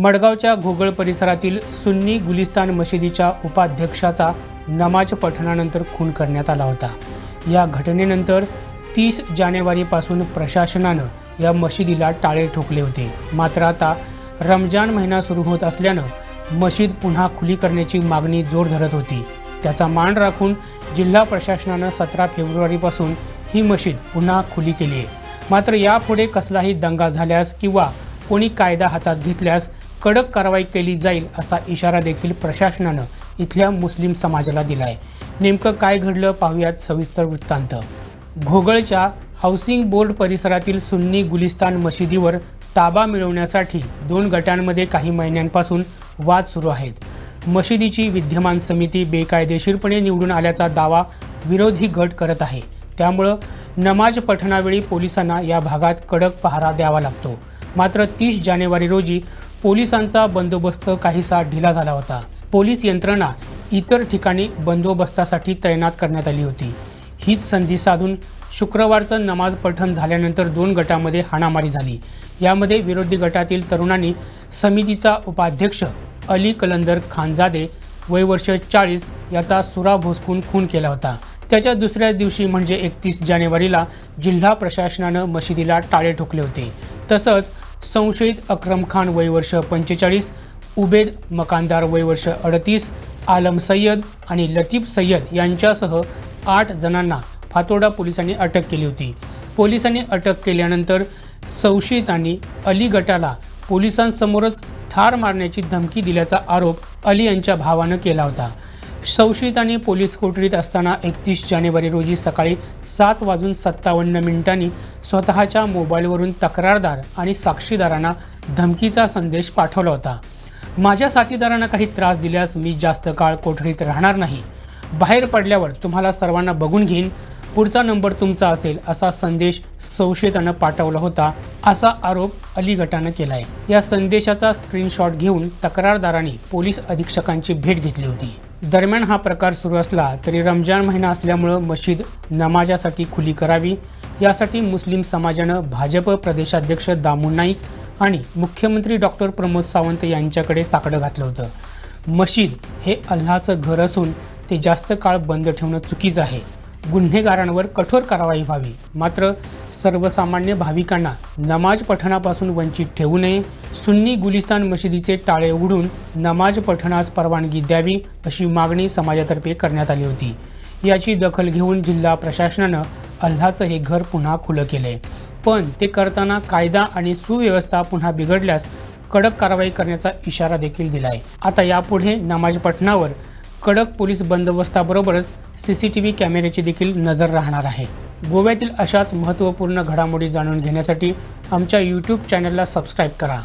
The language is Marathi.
मडगावच्या घोगळ परिसरातील सुन्नी गुलिस्तान मशिदीच्या उपाध्यक्षाचा नमाज पठणानंतर खून करण्यात आला होता. या घटनेनंतर तीस जानेवारीपासून प्रशासनानं या मशिदीला टाळे ठोकले होते. मात्र आता रमजान महिना सुरू होत असल्यानं मशीद पुन्हा खुली करण्याची मागणी जोर धरत होती. त्याचा मान राखून जिल्हा प्रशासनानं सतरा फेब्रुवारीपासून ही मशीद पुन्हा खुली केली आहे. मात्र यापुढे कसलाही दंगा झाल्यास किंवा कोणी कायदा हातात घेतल्यास कडक कारवाई केली जाईल असा इशारा देखील प्रशासनानं इथल्या मुस्लिम समाजाला दिलाय. नेमकं काय घडलं पाहूयात सविस्तर वृत्तांत. घोगळच्या हाऊसिंग बोर्ड परिसरातील सुन्नी गुलिस्तान मशिदीवर ताबा मिळवण्यासाठी दोन गटांमध्ये काही महिन्यांपासून वाद सुरू आहेत. मशिदीची विद्यमान समिती बेकायदेशीरपणे निवडून आल्याचा दावा विरोधी गट करत आहे. त्यामुळं नमाज पठणावेळी पोलिसांना या भागात कडक पहारा द्यावा लागतो. मात्र तीस जानेवारी रोजी पोलिसांचा बंदोबस्त काहीसा ढिला झाला होता. पोलीस यंत्रणा इतर ठिकाणी बंदोबस्तासाठी तैनात करण्यात आली होती. हीच संधी साधून शुक्रवारचं नमाज पठण झाल्यानंतर दोन गटामध्ये हाणामारी झाली. यामध्ये विरोधी गटातील तरुणांनी समितीचा उपाध्यक्ष अली कलंदर खानजादे वय वर्ष चाळीस याचा सुरा भोसकून खून केला होता. त्याच्या दुसऱ्या दिवशी म्हणजे एकतीस जानेवारीला जिल्हा प्रशासनानं मशिदीला टाळे ठोकले होते. तसंच संशयित अक्रम खान वयवर्ष पंचेचाळीस उबेद मकानदार वयवर्ष अडतीस आलम सय्यद आणि लतीफ सय्यद यांच्यासह आठ जणांना फातोडा पोलिसांनी अटक केली होती. पोलिसांनी अटक केल्यानंतर संशयितांनी अली गटाला पोलिसांसमोरच ठार मारण्याची धमकी दिल्याचा आरोप अली यांच्या भावानं केला होता. संशयितांनी पोलीस कोठडीत असताना एकतीस जानेवारी रोजी सकाळी सात वाजून सत्तावन्न मिनिटांनी स्वतःच्या मोबाईलवरून तक्रारदार आणि साक्षीदारांना धमकीचा संदेश पाठवला होता. माझ्या साथीदारांना काही त्रास दिल्यास मी जास्त काळ कोठडीत राहणार नाही. बाहेर पडल्यावर तुम्हाला सर्वांना बघून घेईन. पुढचा नंबर तुमचा असेल असा संदेश संशयितानं पाठवला होता असा आरोप अली गटानं केला आहे या संदेशाचा स्क्रीनशॉट घेऊन तक्रारदारांनी पोलीस अधीक्षकांची भेट घेतली होती. दरम्यान हा प्रकार सुरू असला तरी रमजान महिना असल्यामुळं मशीद नमाजासाठी खुली करावी यासाठी मुस्लिम समाजानं भाजप प्रदेशाध्यक्ष दामू नाईक आणि मुख्यमंत्री डॉक्टर प्रमोद सावंत यांच्याकडे साकडं घातलं होतं. मशीद हे अल्लाचं घर असून ते जास्त काळ बंद ठेवणं चुकीचं आहे. गुन्हेगारांवर कठोर कारवाई व्हावी. मात्र सर्वसामान्य भाविकांना नमाज पठणापासून वंचित ठेवू नये सुन्नी गुलिस्तान मशिदीचे टाळे उघडून नमाज पठणास परवानगी द्यावी अशी मागणी समाजातर्फे करण्यात आली होती. याची दखल घेऊन जिल्हा प्रशासनानं अल्लाचं हे घर पुन्हा खुलं केलंय. पण ते करताना कायदा आणि सुव्यवस्था पुन्हा बिघडल्यास कडक कारवाई करण्याचा इशारा देखील दिलाय. आता यापुढे नमाज पठणावर कडक पोलीस बंदोबस्ताबरोबरच सी सी टी व्ही कॅमेऱ्याची देखील नजर राहणार आहे. गोव्यातील अशाच महत्त्वपूर्ण घडामोडी जाणून घेण्यासाठी आमच्या यूट्यूब चॅनलला सबस्क्राईब करा.